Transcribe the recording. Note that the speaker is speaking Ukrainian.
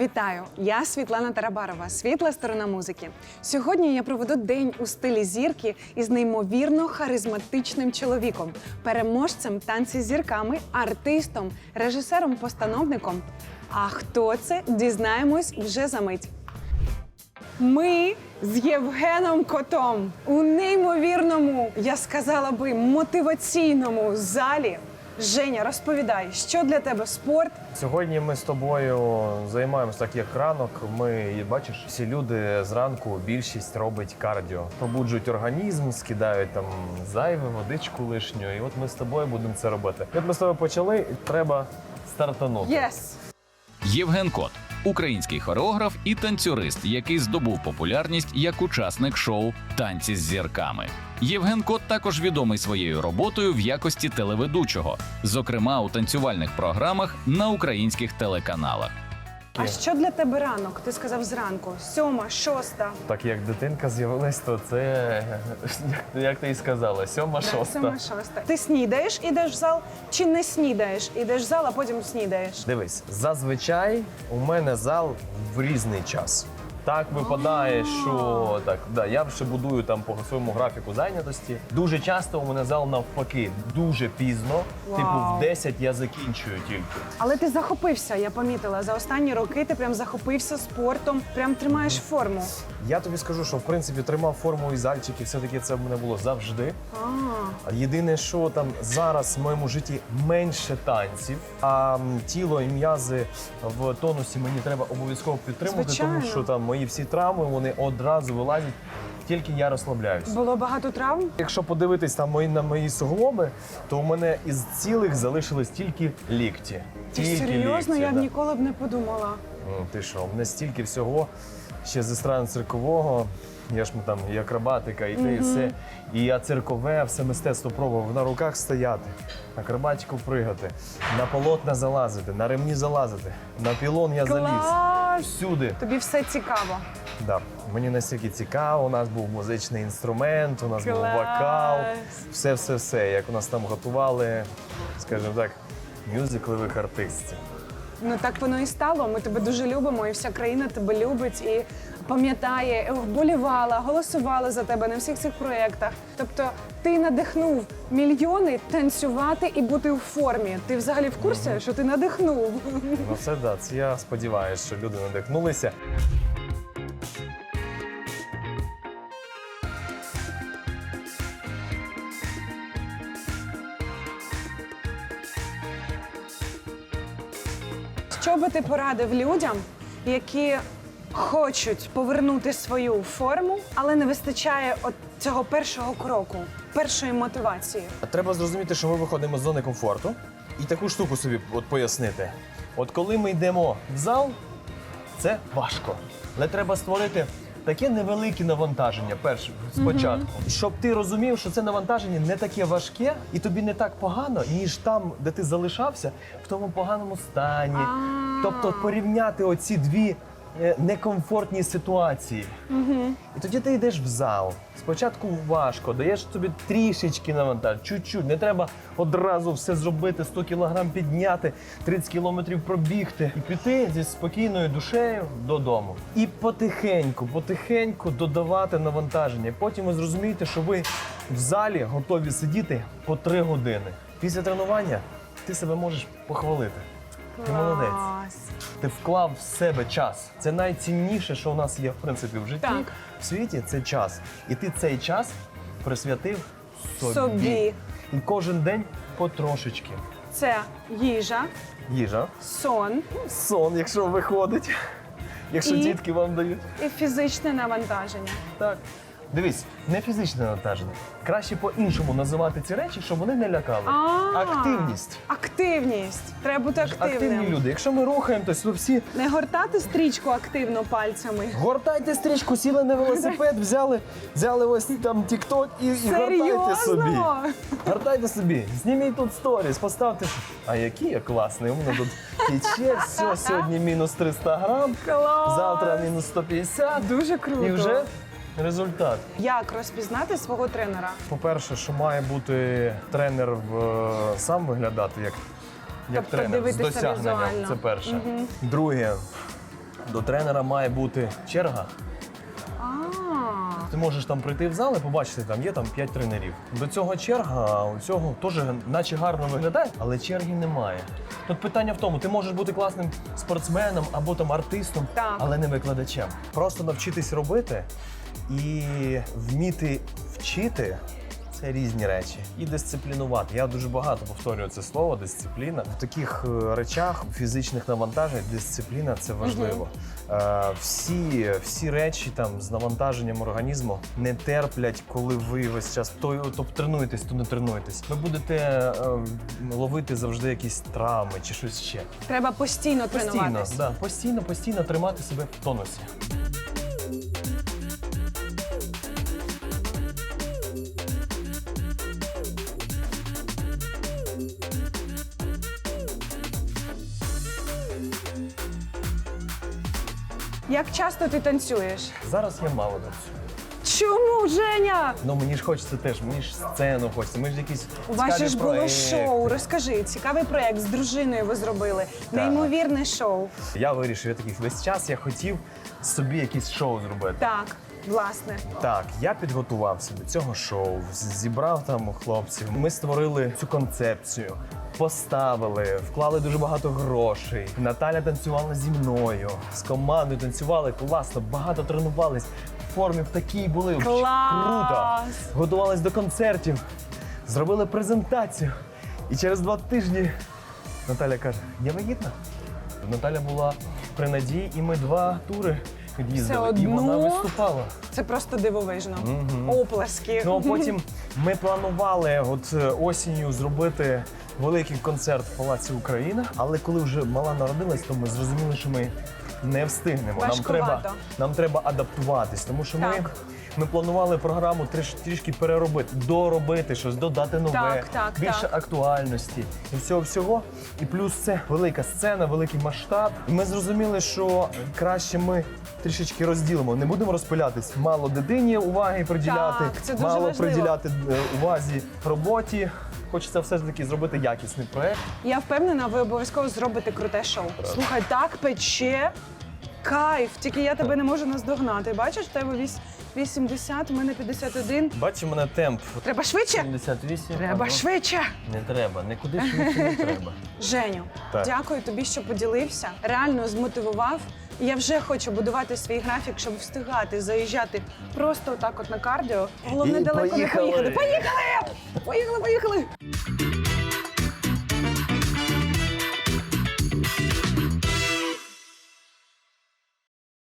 Вітаю! Я Світлана Тарабарова, світла сторона музики. Сьогодні я проведу день у стилі зірки із неймовірно харизматичним чоловіком, переможцем танці з зірками, артистом, режисером-постановником. А хто це? Дізнаємось вже за мить. Ми з Євгеном Котом у неймовірному, я сказала би, мотиваційному залі. Женя, розповідай, що для тебе спорт, Сьогодні ми з тобою займаємося так, як ранок. Ми бачиш, всі люди зранку більшість робить кардіо, пробуджують організм, скидають там зайве, водичку лишню. І от ми з тобою будемо це робити. Як ми з тобою почали, треба стартанути. Єс! Євген Кот український хореограф і танцюрист, який здобув популярність як учасник шоу Танці з зірками. Євген Кот також відомий своєю роботою в якості телеведучого, зокрема у танцювальних програмах на українських телеканалах. А що для тебе ранок? Ти сказав зранку, сьома, шоста. Так як дитинка з'явилась, то це як, як ти і сказала, сьома Так, шоста. Сьома, шоста. Ти снідаєш, ідеш в зал, чи не снідаєш? Ідеш в зал, а потім снідаєш. Дивись, зазвичай у мене зал в різний час. Так випадає, що так, да, я ще будую там по своєму графіку зайнятості. Дуже часто у мене зал навпаки, дуже пізно. Типу, в 10 я закінчую тільки. Але ти захопився, я помітила. За останні роки ти прям захопився спортом, прям тримаєш форму. Я тобі скажу, що в принципі тримав форму і зальчики, все-таки це в мене було завжди. А Єдине, що там зараз в моєму житті менше танців, а тіло і м'язи в тонусі мені треба обов'язково підтримувати, Звичайно. тому що там мої всі травми вони одразу вилазять, тільки я розслабляюсь. було багато травм. Якщо подивитись там мої на мої суглоби, то у мене із цілих залишились тільки лікті. Ти Тільки серйозно, лікті, я б да. ніколи б не подумала. Ну, Ти що, у мене стільки всього ще зі стран циркового. Я ж ми там і акробатика, і те, і все. І я циркове, все мистецтво пробував на руках стояти, акробатику пригати, на полотна залазити, на ремні залазити, на пілон я заліз. Клас! Всюди. Тобі все цікаво. Да. Мені настільки цікаво, у нас був музичний інструмент, у нас був вокал, все, все, все. Як у нас там готували, скажімо так, мюзикливих артистів. Ну так воно і стало. Ми тебе дуже любимо, і вся країна тебе любить і пам'ятає, вболівала, голосувала за тебе на всіх цих проєктах. Тобто ти надихнув мільйони танцювати і бути у формі. Ти взагалі в курсі, що ти надихнув? Ну це да, це я сподіваюся, що люди надихнулися. Би ти порадив людям, які хочуть повернути свою форму, але не вистачає от цього першого кроку, першої мотивації? Треба зрозуміти, що ми виходимо з зони комфорту і таку штуку собі от пояснити. От коли ми йдемо в зал, це важко. Але треба створити таке невелике навантаження перше спочатку, щоб ти розумів, що це навантаження не таке важке і тобі не так погано, ніж там, де ти залишався, в тому поганому стані. Тобто порівняти оці дві е, некомфортні ситуації. І тоді ти йдеш в зал. Спочатку важко, даєш собі трішечки навантаж, чуть-чуть. Не треба одразу все зробити, 100 кілограм підняти, 30 кілометрів пробігти і піти зі спокійною душею додому. І потихеньку, потихеньку додавати навантаження. Потім ви зрозумієте, що ви в залі готові сидіти по 3 години. Після тренування ти себе можеш похвалити. Ти молодець. Ти вклав в себе час. Це найцінніше, що у нас є в принципі в житті. Так. В світі це час. І ти цей час присвятив собі. Собі. І кожен день потрошечки. Це їжа, Їжа, сон сон, якщо виходить, якщо І? дітки вам дають. і фізичне навантаження. Так. Дивись, не фізичне навантаження. Краще по-іншому називати ці речі, щоб вони не лякали. А. Активність. Активність. Треба бути Активні люди. Якщо ми рухаємось, то всі Не гортати стрічку активно пальцями. Гортайте стрічку, сіли на велосипед, взяли, взяли ось там тік-ток і, і гортайте собі. Серйозно? Гортайте собі, зніміть тут сторіс, поставте. А який я класний, у мене тут тече, все, сьогодні мінус 300 грам, Клас! завтра мінус 150 Дуже круто. і вже результат. Як розпізнати свого тренера? По-перше, що має бути тренер в, е, сам виглядати як, як Тобто тренер з дивитися досягненням. візуально. Це перше. Друге, До тренера має бути черга. А, Ти можеш там прийти в зал і побачити, там є там 5 тренерів. До цього черга, у цього теж наче гарно виглядає, але черги немає. Тут питання в тому, ти можеш бути класним спортсменом або там артистом, Так. але не викладачем. Просто навчитись робити і вміти вчити. Це різні речі. І дисциплінувати. Я дуже багато повторюю це слово дисципліна. В таких е, речах, фізичних навантажень, дисципліна це важливо. Е, всі, всі речі там з навантаженням організму не терплять, коли ви весь час то, то тренуєтесь, то не тренуєтесь. Ви будете е, ловити завжди якісь травми чи щось ще. треба постійно, Постійно, тренуватись. да, постійно, постійно тримати себе в тонусі. Як часто ти танцюєш? Зараз я мало танцюю. Чому, Женя? Ну мені ж хочеться теж, мені ж сцену хочеться. Ми ж якісь У вас же ж було проекти. шоу. Розкажи, цікавий проєкт з дружиною ви зробили. Неймовірне шоу. Я вирішив, я такий весь час я хотів собі якесь шоу зробити. Так, власне. Так, я підготувався до цього шоу, зібрав там хлопців. Ми створили цю концепцію, поставили, вклали дуже багато грошей. Наталя танцювала зі мною, з командою танцювали класно, багато тренувались. В формі в такій були. Клас! Круто! Готувались до концертів, зробили презентацію. І через два тижні Наталя каже: Я вагітна. Наталя була при надії, і ми два тури їздили. І одно? вона виступала. Це просто дивовижно. Оплески. Ну а потім ми планували от е, осінню зробити великий концерт в Палаці Україна. Але коли вже мала народилась, то ми зрозуміли, що ми не встигнемо. Нам треба, нам треба адаптуватись, тому що ми, Так. ми планували програму триш, трішки переробити, доробити щось, додати нове, Так, так, більше так. актуальності і всього всього. І плюс це велика сцена, великий масштаб. І ми зрозуміли, що краще ми. Трішечки розділимо, не будемо розпилятись. Мало дитині уваги приділяти, Так, це дуже мало важливо. приділяти е, увазі роботі. Хочеться все ж таки зробити якісний проект. Я впевнена, ви обов'язково зробите круте шоу. Слухай, так пече. Кайф, тільки я тебе не можу наздогнати. Бачиш, в тебе вісь- 80, у мене 51. Бачиш, у мене темп Треба швидше? 78. Треба або- швидше. Не треба, нікуди швидше не треба. Женю, Так. дякую тобі, що поділився. Реально змотивував. І Я вже хочу будувати свій графік, щоб встигати заїжджати просто отак, от на кардіо. Головне І далеко поїхали. не поїхати. Поїхали! Поїхали, поїхали!